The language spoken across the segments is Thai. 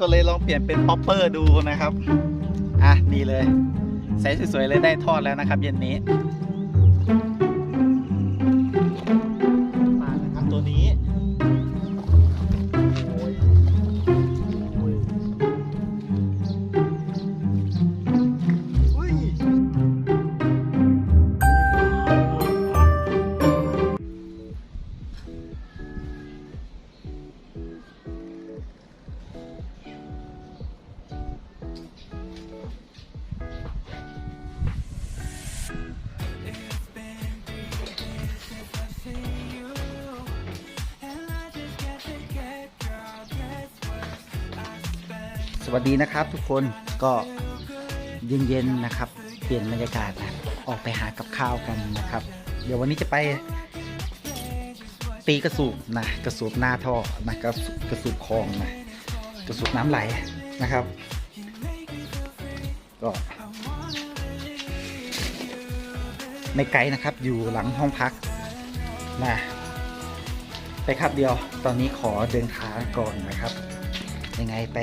ก็เลยลองเปลี่ยนเป็นป๊อปเปอร์ดูนะครับ อะ นี่เลยใส่สวยๆเลยได้ทอดแล้วนะครับ เย็นนี้ นะครับทุกคนก็เย็นๆนะครับ เปลี่ยนบรรยากาศนะออกไปหากับข้าวกันนะครับ เดี๋ยววันนี้จะไปตีกระสูบนะกระสูบหน้าท่อนะกระกระสูบคลองนะกระสูบน้ำไหลนะครับ ก็ในไกด์นะครับอยู่หลังห้องพักนะไปครับเดียวตอนนี้ขอเดินทางก่อนนะครับ ยังไงไป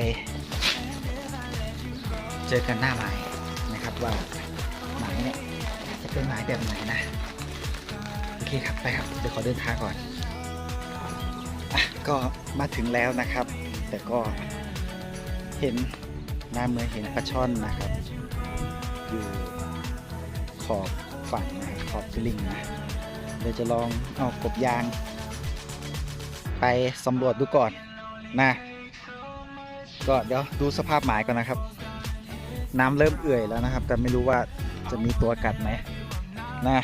เจอกันหน้าหมายนะครับว่าหมายเนี่ยจะเป็นหมายแบบไหนนะโอเคครับไปครับเดี๋ยวขอเดินทางก่อนอะก็มาถึงแล้วนะครับ แต่ก็เห็นหน้าเมืองเห็นปลาช่อนนะครับ อยู่ขอบฝั่งนะครับขอบสลิงนะเดี๋ยวจะลองเอากบยาง ไปสำรวจดูก่อนนะก็เดี๋ยวดูสภาพหมายก่อนนะครับ น้ำเริ่มเอื่อยแล้วนะครับ แต่ไม่รู้ว่าจะมีตัวกัดไหมนะ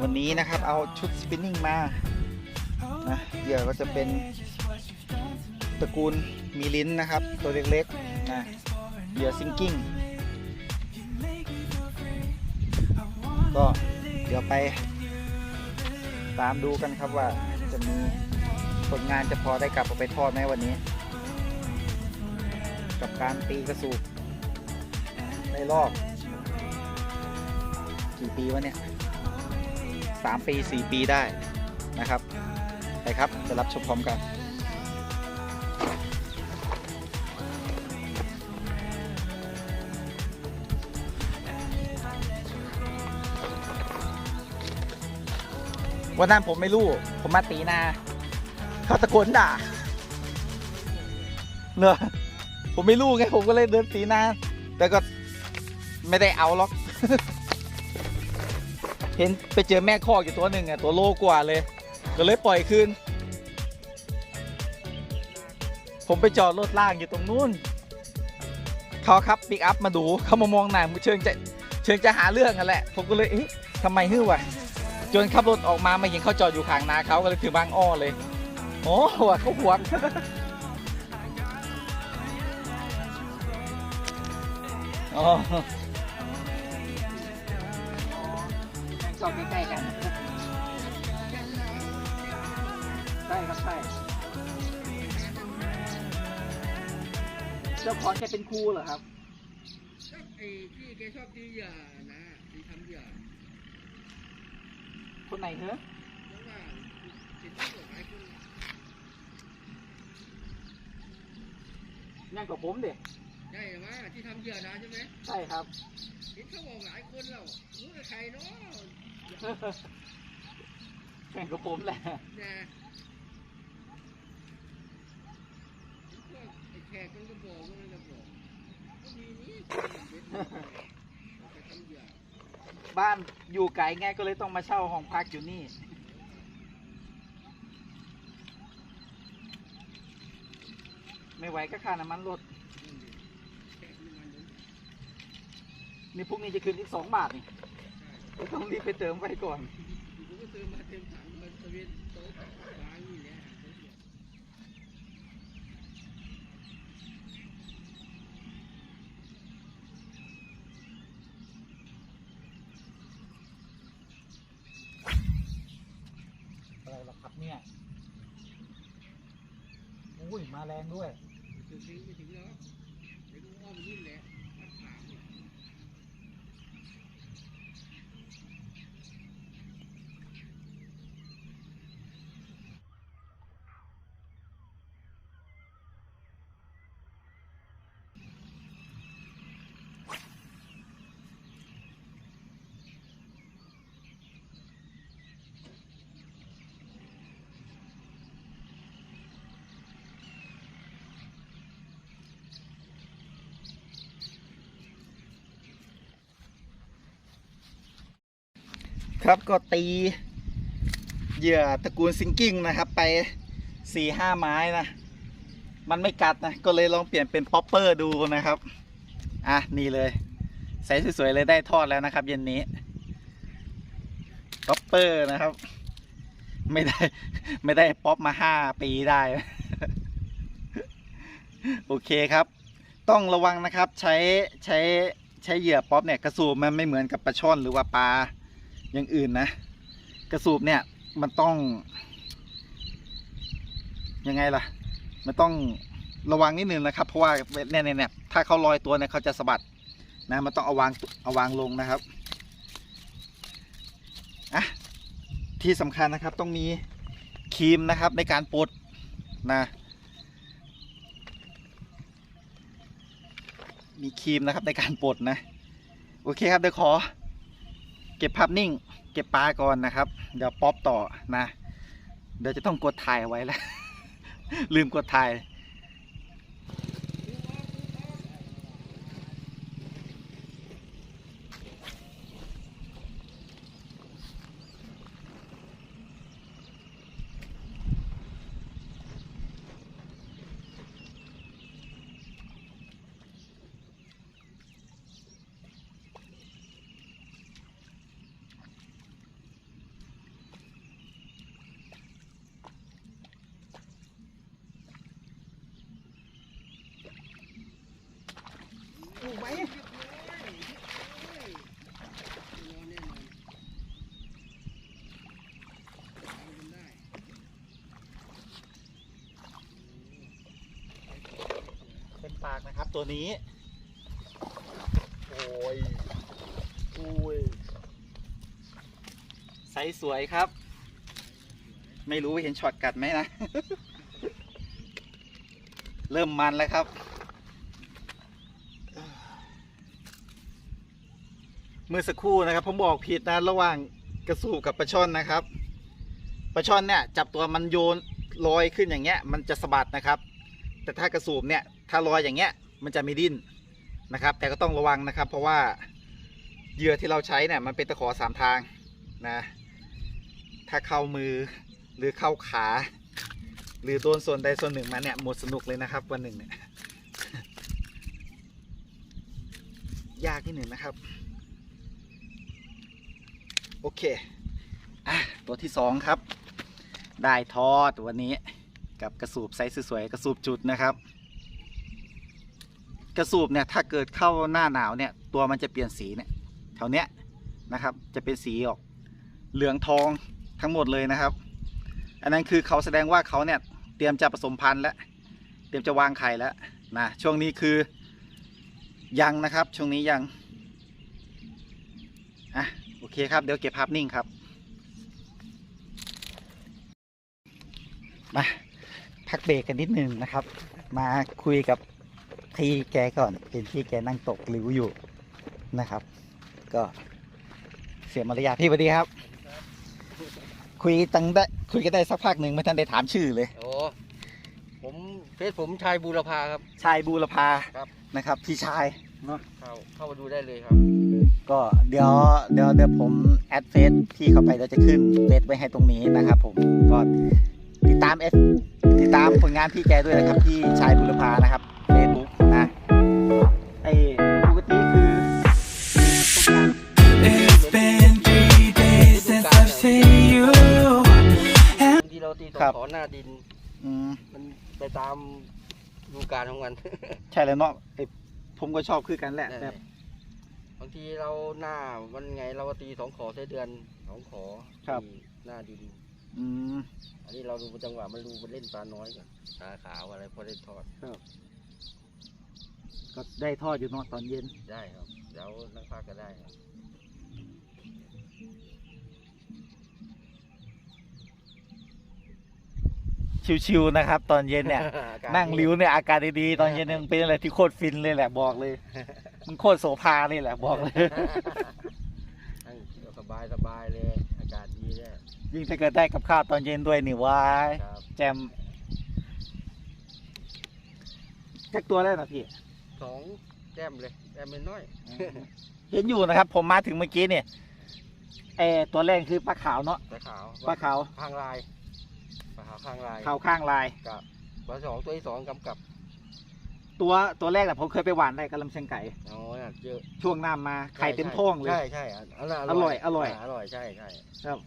วันนี้นะครับเอาชุดสปินนิ่งมานะเหยื่อก็จะเป็นตระกูลมีลิ้นนะครับ ตัวเล็กๆนะเหยื่อซิงกิ้งก็เดี๋ยวไป ตามดูกันครับว่าจะมีผลงานจะพอได้กลับเอาไปทอดไหมวันนี้ กับการตีกระสูบในรอบ กี่ปีวะเนี่ยสามปีสี่ปีได้นะครับ ไปครับจะรับชมพร้อมกันวันนั้นผมไม่รู้ ผมมาตีนาเขาตะโกนด่าเนอะ ผมไม่รู้ไงผมก็เลยเดินตีหน้า แต่ก็ไม่ได้เอาหรอก เห็นไปเจอแม่คอกอยู่ตัวหนึ่งอะตัวโลกว่าเลย ก็เลยปล่อยคืน ผมไปจอดรถล่างอยู่ตรงนู้นเขาขับปิกอัพมาดูเขามามองหน้าเชิงจะเชิงจะหาเรื่องกันแหละ ผมก็เลยเอ๊ะทำไมฮึ่วะจนขับรถออกมามาเห็นเขาจอดอยู่ข้างนาเขาก็เลยถือบางอ้อเลย โอ้หัวเขาหวง อ๋อชอบใกล้ๆกันใช่ครับใช่เจ้าของแกเป็นครูเหรอครับก็ไอ้ที่แกชอบตีเหยื่อนะตีทำเหยื่อคนไหนเหรอเพราะว่าเห็นที่หลายคนนั่นกับผมเด็ ใช่ไหมที่ทำเหยื่อนะใช่ไหมใช่ครับ เห็นเขาบอกหลายคนแล้วรู้ว่าใครเนาะแข่งกับผมแหละนะเห็นพวกไอ้แขกมันก็บอกมันก็บอกก็มีนี่เด็ดไปทำเหยื่อบ้านอยู่ไกลไงก็เลยต้องมาเช่าห้องพักอยู่นี่ ไม่ไหวก็ค่าน้ำมันรถ แขกมันมัน นี่พรุ่งนี้จะคืนอีกสองบาทนี่ก็ต้องรีบไปเติมไว้ก่อนอะไรหรอครับเนี่ยอุ้ยมาแรงด้วยถึงไม่ถึงแล้วเดี๋ยวดูอ้อมนี่แหละ ครับก็ตีเหยื่อตระกูลซิงกิ้งนะครับ ไปสี่ห้าไม้นะ มันไม่กัดนะ ก็เลยลองเปลี่ยนเป็นป๊อปเปอร์ดูนะครับ อะ นี่เลยใส่สวยๆเลยได้ทอดแล้วนะครับ เย็นนี้ป๊อปเปอร์นะครับ ไม่ได้ ไม่ได้ป๊อปมาห้าปีได้ โอเคครับ ต้องระวังนะครับ ใช้ใช้ใช้เหยื่อป๊อปเนี่ยกระสูบมันไม่เหมือนกับปลาช่อนหรือว่าปลา อย่างอื่นนะ กระสูบเนี่ยมันต้อง ยังไงล่ะ มันต้องระวังนิดนึงนะครับ เพราะว่าเนี่ยเนี่ยเนี่ยถ้าเขาลอยตัวเนี่ยเขาจะสะบัดนะมันต้องเอาวางเอาวางลงนะครับอะที่สำคัญนะครับต้องมีครีมนะครับในการปลดนะมีครีมนะครับในการปลดนะ โอเคครับเดี๋ยวขอ เก็บภาพนิ่ง เก็บปลาก่อนนะครับ เดี๋ยวป๊อปต่อนะ เดี๋ยวจะต้องกดถ่ายไว้แล้ว ลืมกดถ่าย ไหมเป็นปากนะครับตัวนี้ โอ้ยโอ้ยไซส์สวยครับ ไม่รู้ว่าเห็นช็อตกัดไหมนะ เริ่มมันแล้วครับ เมื่อสักครู่นะครับ ผมบอกผิดนะระหว่างกระสูบกับปลาช่อนนะครับปลาช่อนเนี่ยจับตัวมันโยนลอยขึ้นอย่างเงี้ย มันจะสะบัดนะครับ แต่ถ้ากระสูบเนี่ยถ้าลอยอย่างเงี้ยมันจะไม่ดิ้นนะครับ แต่ก็ต้องระวังนะครับ เพราะว่าเหยื่อที่เราใช้เนี่ยมันเป็นตะขอสามทางนะถ้าเข้ามือหรือเข้าขา หรือโดนส่วนใดส่วนหนึ่งมาเนี่ยหมดสนุกเลยนะครับ วันหนึ่งเนี่ยยากนิดหนึ่งนะครับ โอเคอะตัวที่สองครับ ได้ทอดวันนี้กับกระสูบไซส์สวยๆกระสูบจุดนะครับ กระสูบเนี่ยถ้าเกิดเข้าหน้าหนาวเนี่ยตัวมันจะเปลี่ยนสีเนี่ยแถวเนี้ยนะครับ จะเป็นสีออกเหลืองทองทั้งหมดเลยนะครับ อันนั้นคือเขาแสดงว่าเขาเนี่ยเตรียมจะผสมพันธุ์แล้วเตรียมจะวางไข่แล้วนะช่วงนี้คือยังนะครับช่วงนี้ยังอะ เคครับ เดี๋ยวเก็บภาพนิ่งครับ มา พักเบรกกันนิดนึงนะครับ มาคุยกับพี่แกก่อน เป็นพี่แกนั่งตกหลิวอยู่นะครับ ก็เสียมารยาทพี่สวัสดีครับ คุยตั้งได้คุยกันได้สักพักหนึ่งไม่ทันได้ถามชื่อเลย โอ้ผมเฟซผมชายบูรพาครับ ชายบูรพาครับ นะครับ พี่ชายเนาะเข้าเข้ามาดูได้เลยครับ ก็เดี๋ยวเดี๋ยวเดี๋ยวผมแอดเฟซพี่เข้าไปเดี๋ยวจะขึ้นเฟซไว้ให้ตรงนี้นะครับผมก็ติดตามเอติดตามผลงานพี่แกด้วยนะครับพี่ชายบุรพานะครับเฟซบุ๊กนะไอ้ปกติคือผลงาน It's been three days since I've seen you. ที่เราตีสอครังบขอหน้าดินอืมมันไปตามดูการของมันใช่แล้วเนาะไอ้ผมก็ชอบคือกันแหละแบบ บางทีเราหน้าวันไงเราก็ตีสองขอใช้เดือนสองขอครับตีหน้าดิน อืม อันนี้เราดูจังหวะมันดูมันเล่นปลาน้อยก่อนตาขาวอะไรพอได้ทอดก็ได้ทอดอยู่เนาะตอนเย็น ได้ครับเดี๋ยวนั่งพักก็ได้ครับชิวๆนะครับ ตอนเย็นเนี่ย อากาศนั่งริ้วเนี่ย อากาศดีๆ ตอนเย็นเนี่ยมันเป็นอะไรที่โคตรฟินเลยแหละบอกเลย มันโคตรโสภาเลยแหละบอกเลยนั่งเที่ยวสบายสบายเลย อากาศดีเนี่ยยิ่งถ้าเกิดได้กับข้าวตอนเย็นด้วยนี่ว้ายครับแจมแค่ตัวแล้วนะพี่ สองแต้มเลยแต้มไม่น้อยเห็นอยู่นะครับ ผมมาถึงเมื่อกี้เนี่ยเออตัวแรกคือปลาขาวเนาะปลาขาวปลาขาวข้างลายปลาขาวข้างลายขาวข้างลายกับปลาสองตัวที่สองกำกับ ตัวตัวแรกแหละผมเคยไปหวานได้กับลำเชียงไก่อ๋อน่ะเยอะช่วงน้ำมาไข่เต็มท้องเลย ใช่ใช่อันนั้นอร่อยอร่อยอร่อยใช่ใช่ครับ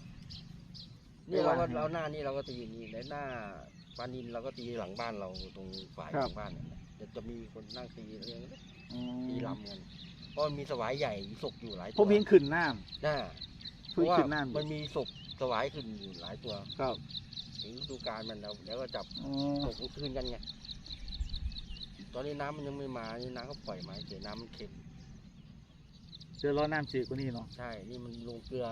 นี่เราก็ไม่ว่าเราหน้านี่เราก็ตีนี่และหน้าปลานินเราก็ตีหลังบ้านเราตรงฝ่ายครัหบลังบ้านเนี่ยจะจะมีคนนั่งตีเรื่องอืตีมลำกันเพราะมันมีสวายใหญ่ศกอยู่หลายตัวผมเห็นขึ้นน้หน้าำเพพื้นราะว่าขึ้นน้ำมันมีศกสวายขึ้นอยู่หลายตัวครับถึงฤดูกาลมันเราแล้วก็จับอ๋อตกกลางคืนกันไง ตอนนี้น้ำมันยังไม่มานี่น้ำเขาปล่อยมาเฉยน้ำมันเค็ม เจอร้อนน้ำจืดกว่านี้เนาะใช่ นี่มันลงเกลือ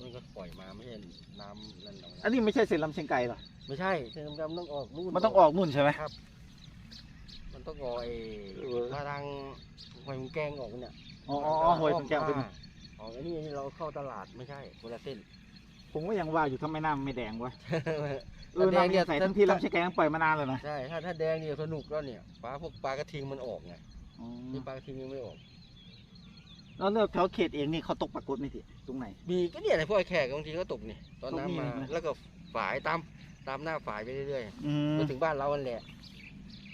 มันก็ปล่อยมาไม่ใช่น้ำนั่นหรอกอันนี้ไม่ใช่เส้นลำเชียงไก่หรอไม่ใช่เค็มกันมันต้องออกนู่น มันต้องออกนู่นใช่ไหม ครับ มันต้องออกไอ้เออ ถ้าทางหอยมุงแกงออกเนี่ยอ๋ออ๋ออ๋อหวยของแก้วเป็นอ่าออกไอ้นี่นี่เราเข้าตลาดไม่ใช่คนละเส้น ผมก็ยังว่าอยู่ทำไมน้ำไม่แดงวะ เอถ้าอแดงน้ำเนี่ยใส่ทั้งที่ลำเชียงไก่ทั้งปล่อยมานานเลยนะใช่ถ้าถ้าแดงเนี่ยสนุกแล้วเนี่ยปลาพวกปลากระทิงมันออกไงอ๋อนี่ปลากระทิงยังไม่ออกแล้วเนี่ยแถวเขตเองนี่เขาตกปลากดไหมพี่ตรงไหนมีก็เนี่ยไอ้พวกไอ้แขกบางทีก็ตกนี่ตอนตกนี่น้ำมาเลยนะแล้วก็ฝายตามตามหน้าฝายไปเรื่อยอืๆมมาถึงบ้านเราวันแหละ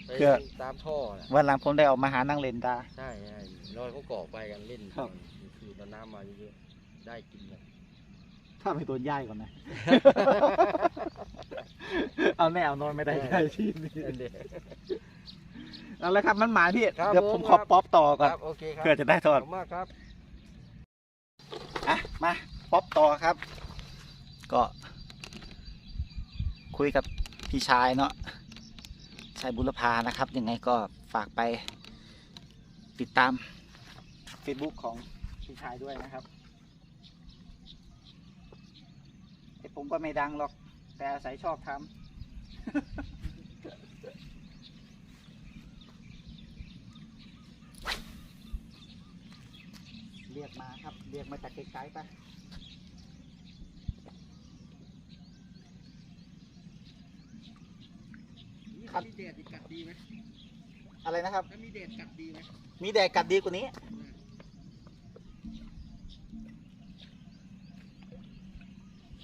ไปเพื่อ ตามท่อน่ะวันหลังผมได้ออกมาหานั่งเล่นตา ใช่ใช่ลอยเขาเกาะไปกันเล่นครัตอบนกลางคืนตอนน้ำมาเยอะๆได้กินกัน ถ้าไม่โดนย่ายก่อนนะ เอาแน่เอานอนไม่ได้ย่ายที่นี่นั่นเด็เอาละครับมันหมาพี่ ครับเดี๋ยวผมผมขอครับป๊อปต่อคก่อน รับโอเคครับเพื่อจะได้ทขออดบคุณมากครับ อะ มาป๊อปต่อครับ ก็ คุยกับพี่ชายเนาะชายบุรพานะครับ ยังไงก็ฝากไปติดตาม Facebook ของพี่ชายด้วยนะครับไอ้ ผมก็ไม่ดังหรอก แต่อาศัยชอบทำเรียกมาครับ เรียกมาจากไกลๆไปครับมีแดดกัดดีไหมอะไรนะครับถ้ามีแดดกัดดีไหมมีแดดกัดดีกว่านี้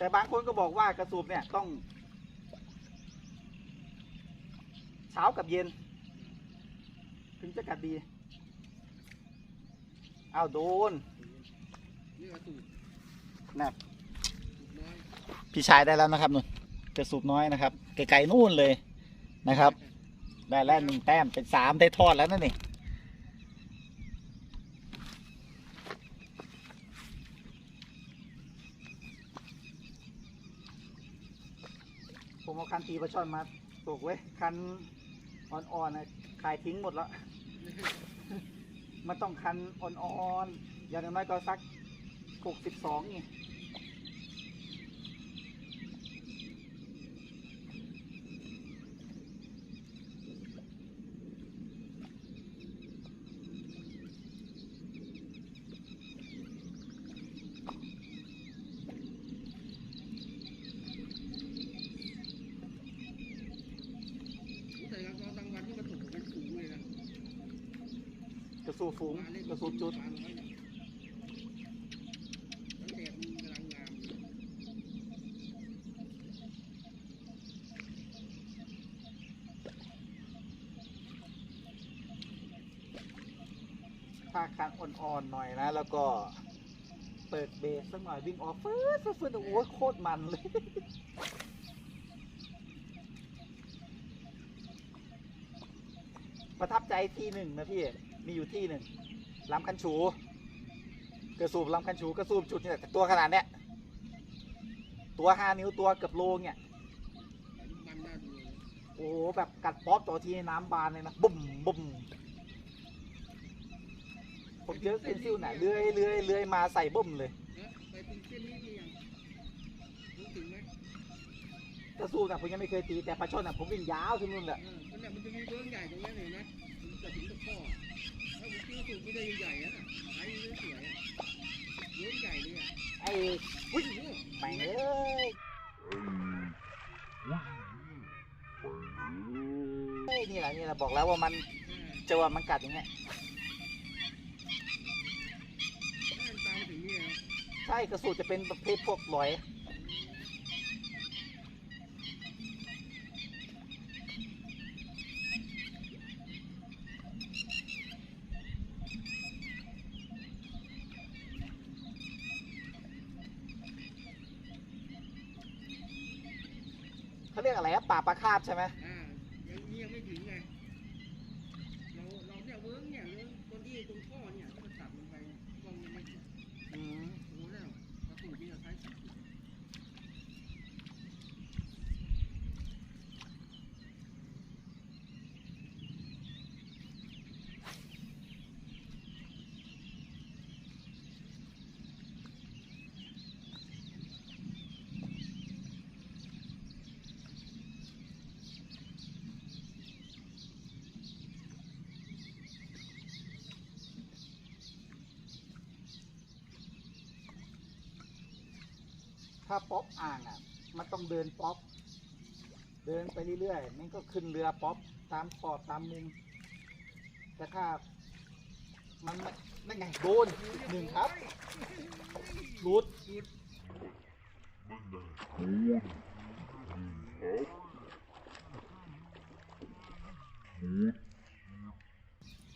แต่บางคนก็บอกว่ากระสูบเนี่ยต้อง เช้ากับเย็น ถึงจะกัดดีเอาโดนนี่กระสูบนพี่ชายได้แล้วนะครับนุ่นกระสูบน้อยนะครับไกลๆนู่นเลยนะครับ ได้แล้วหนึ่งแต้มเป็นสามได้ทอดแล้วนั่นนี่ผมเอา คันตีปลาช่อนมาตกไว้ยคันอ่อนๆนะขายทิ้งหมดแล้ว มันต้องคันอ่อนๆอย่างน้อยก็สักหกสิบสองนี่ แต่เราตอนกลางวันที่มันตกมันสูงเลยนะ กระ สูบฝูงกระสูบจุดปลาน้อยเนี่ยแล้วแดดมันกำลังงามถ้าคันอ่อนๆหน่อยนะ แล้วก็เปิดเบสสักหน่อยวิ่งออกฟื้นฟื้นฟื้นโอ้ยโคตรมันเลยประทับใจทีหนึ่งนะพี่ มีอยู่ที่หนึ่งลำคันชูกระสูบลำคันชูกระสูบจุดเนี่ยตัวขนาดเนี้ยตัวห้านิ้วตัวเกือบโลเนี่ยโอ้โหแบบกัดป๊อปต่อทีน้ำบานเลยนะบุ่มบุ่มผมเจอเป็นซิวน่ะเลื้อยเลื้อยเลื้อยมาใส่บุ่มเลยกระสู้น่ะผมยังไม่เคยตีแต่ปลาช่อนน่ะผมวิ่งยาวที่นู่นแหละมันเนี่ยมันจะมีเบื้องใหญ่ตรงนี้เห็นไหมจะถึงตะข้อ แล้วผมคิดว่าสูบไม่ได้ใหญ่ๆนะไอ้เรื่องสวยอะเบื้องใหญ่เลยอะไอ้อุ้ยแม่งเอ้ยเฮ้ยนี่แหละนี่แหละบอกแล้วว่ามันจะว่ามันกัดอย่างเงี้ยถ้ามันตามมาถึงนี่นะใช่ช่กระสูดจะเป็นประเภทพวกหลอย เขาเรียกอะไรอะป่าปลาคาบใช่ไหม อ่ายังยังไม่ถึงไงเราเราเนี่ยเวิร์กเนี่ยเวิร์กตรงที่ตรงข้อเนี่ยที่มันตัดลงไปกล้องยังไม่ถึง อืม รู้แล้วกระสุนที่เราใช้สิบ ถ้าป๊อปอ่างอะ มันต้องเดินป๊อป เดินไปเรื่อยๆมันก็ขึ้นเรือป๊อปตามขอบตามมุมแต่ถ้ามันไม่นั่นไงโดนอีกหนึ่งครับรูดโอ้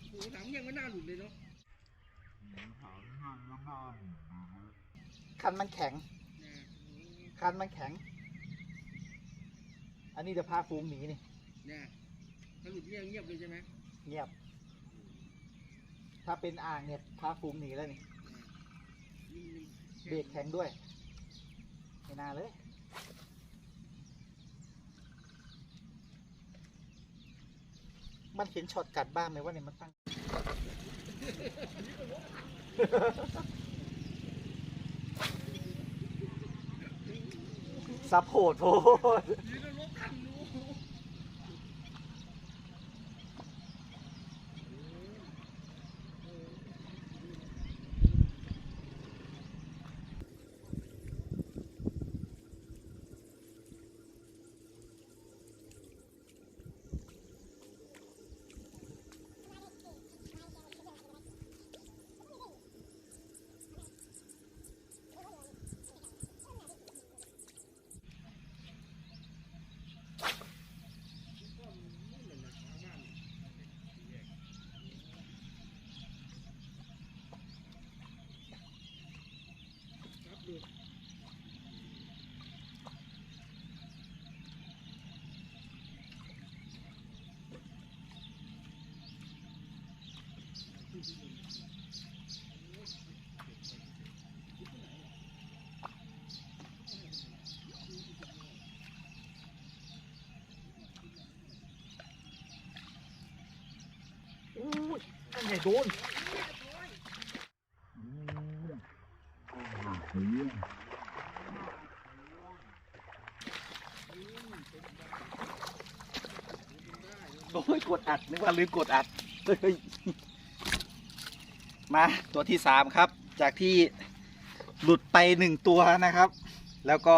โหหนังยังไม่น่าหลุดเลยเนาะคันมันแข็งนะโอ้โห คันมันแข็ง อันนี้เดี๋ยวพาฟูงหนีนี่เนี่ยถ้าหลุดเงียบเงียบเลยใช่ไหมเงียบ ถ้าเป็นอ่างเนี่ยพาฟูงหนีแล้วนี่นี่มันเบรกแข็งด้วยไม่น่าเลยมันเห็นช็อตกัดบ้างไหมว่าเนี่ยมันตั้ง ซับโหดโพด ยนั่นโดนโอ้ยกดอัดนึกว่าลืมกดอัดมาตัวที่สามครับ จากที่หลุดไปหนึ่งตัวนะครับ แล้วก็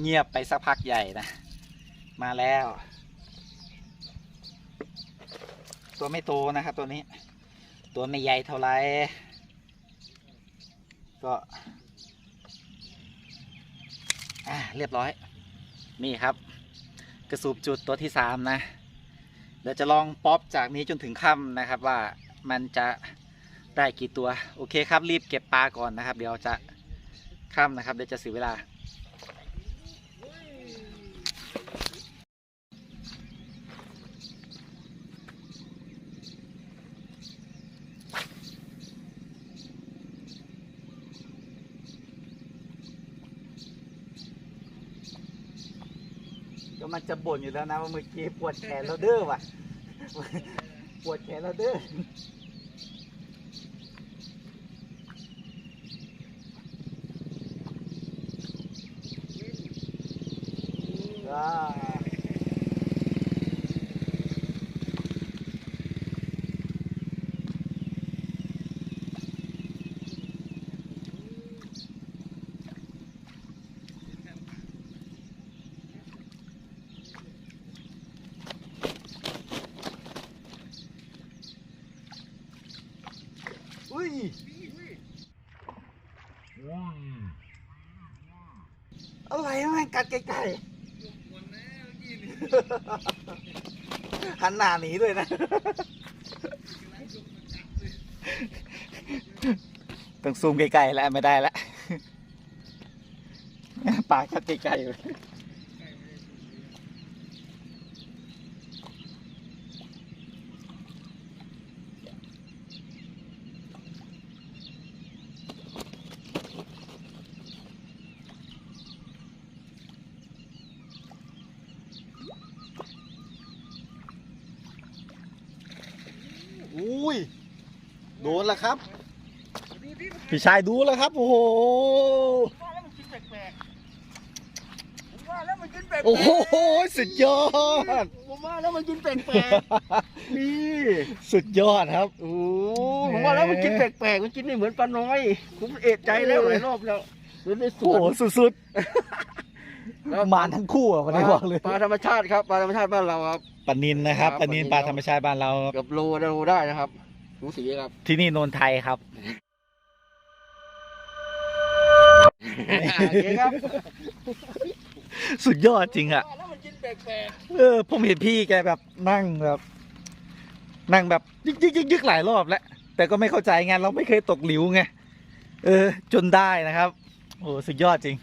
เงียบไปสักพักใหญ่นะ มาแล้ว ตัวไม่โตนะครับตัวนี้ ตัวไม่ใหญ่เท่าไหร่ก็เรียบร้อย นี่ครับ กระสูบจุดตัวที่สามนะ เดี๋ยวจะลองป๊อปจากนี้จนถึงค่ำนะครับว่ามันจะได้กี่ตัว โอเคครับรีบเก็บปลาก่อนนะครับ เดี๋ยวจะค่ำนะครับ เดี๋ยวจะเสียเวลา จะบ่นอยู่แล้วนะว่าเมื่อกี้ปวดแขนเราเด้อว่ะ ปวดแขนเราเด้อาอุ้ย นี่เว้ย กัดใกล้ๆหันหน้าหนีด้วยนะ ต้องซูมไกลๆแล้วไม่ได้แล้วปากกัดไกลๆอยู่ อุ้ยโดนแล้วครับ ดูดิมันพี่ชายดูแล้วครับ โอ้โห ว่าแล้วมันกินแปลกๆผมว่าแล้วมันกินแปลกๆโอ้โห สุดยอด ผมว่าแล้วมันกินแปลกๆนี่สุดยอดครับ โอ้ผมว่าแล้วมันกินแปลกๆมันกินไม่เหมือนปลาน้อย ผมเอะใจแล้วหลายรอบแล้วเหมือนในสโอ้วนโหสุด แล้วๆมาทั้งคู่อะวันนี้บอกเลยปลาธรรมชาติครับปลาธรรมชาติบ้านเราครับ ปลานินนะครับครับปลานินปปลาลานิลธรรมชาติบ้านเราครับเกือบโลโลได้นะครับสูสีครับ ที่นี่โนนไทยครับโอเคครับสุดยอดจริงอะว่าแล้วมันกินแปลกเออผมเห็นพี่แกแบบนั่งแบบ นั่งแบบยึกยึกยึกยึกหลายรอบแล้ว แต่ก็ไม่เข้าใจไงเราไม่เคยตกหลิวไงเออ จนได้นะครับ โอ้สุดยอดจริง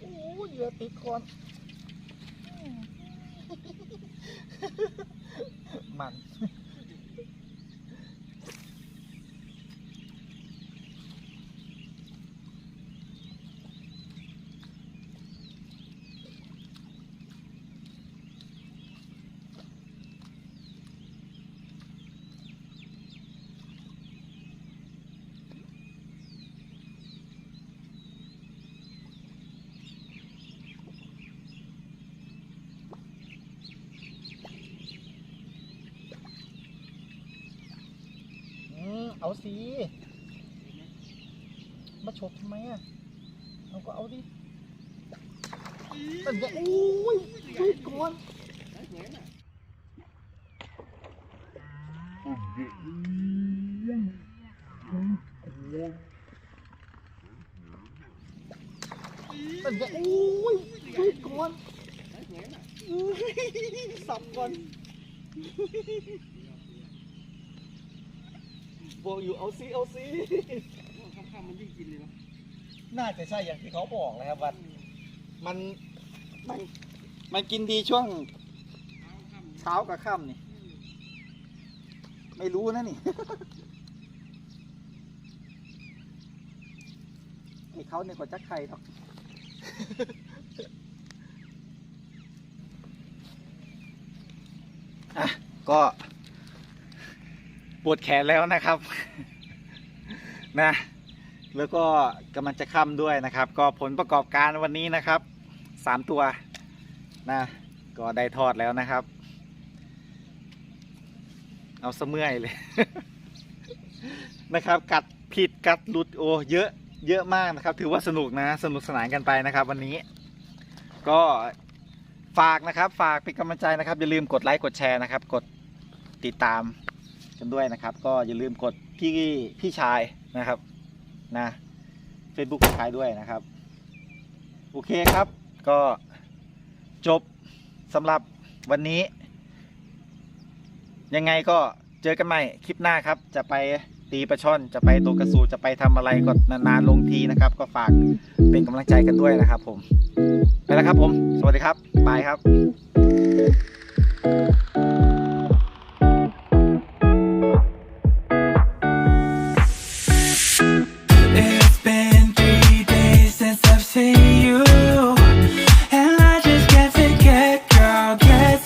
โอ้ยเหยื่อ ติดคอนมัน สิมาฉกทำไมอะเราก็เอาดิเป็นไงโอ้ยช่วยก่อน เหมือนอะ สับก่อนบอกอยู่ เอาซิเอาซิว่าค่ำๆมันยิ่งกินเลยเนาะน่าจะใช่อย่างที่เขาบอกเลยครับว่ามันมันมันกินดีช่วงเช้าค่ำเช้ากับค่ำนี่ ไม่รู้นะนี่ไอ้เขาเนี่ยกว่าจักใครหรอกอะก็ ปวดแขนแล้วนะครับ นะ แล้วก็กำลังจะค่ำด้วยนะครับ ก็ผลประกอบการวันนี้นะครับสามตัวนะก็ได้ทอดแล้วนะครับ เอาเสมื่อยเลย นะครับ กัดผิดกัดหลุดโอเยอะเยอะมากนะครับ ถือว่าสนุกนะ สนุกสนานกันไปนะครับ วันนี้ ก็ฝากนะครับ ฝากเป็นกำลังใจนะครับอย่าลืมกดไลค์กดแชร์นะครับ กดติดตาม กันด้วยนะครับ ก็อย่าลืมกดพี่พี่ชายนะครับนะ Facebook พี่ชายด้วยนะครับ โอเคครับก็จบสำหรับวันนี้ ยังไงก็เจอกันใหม่คลิปหน้าครับ จะไปตีปลาช่อน จะไปตกกระสูจะไปทำอะไรก็นานๆลงทีนะครับ ก็ฝากเป็นกำลังใจกันด้วยนะครับ ผมไปแล้วครับผม สวัสดีครับบายครับ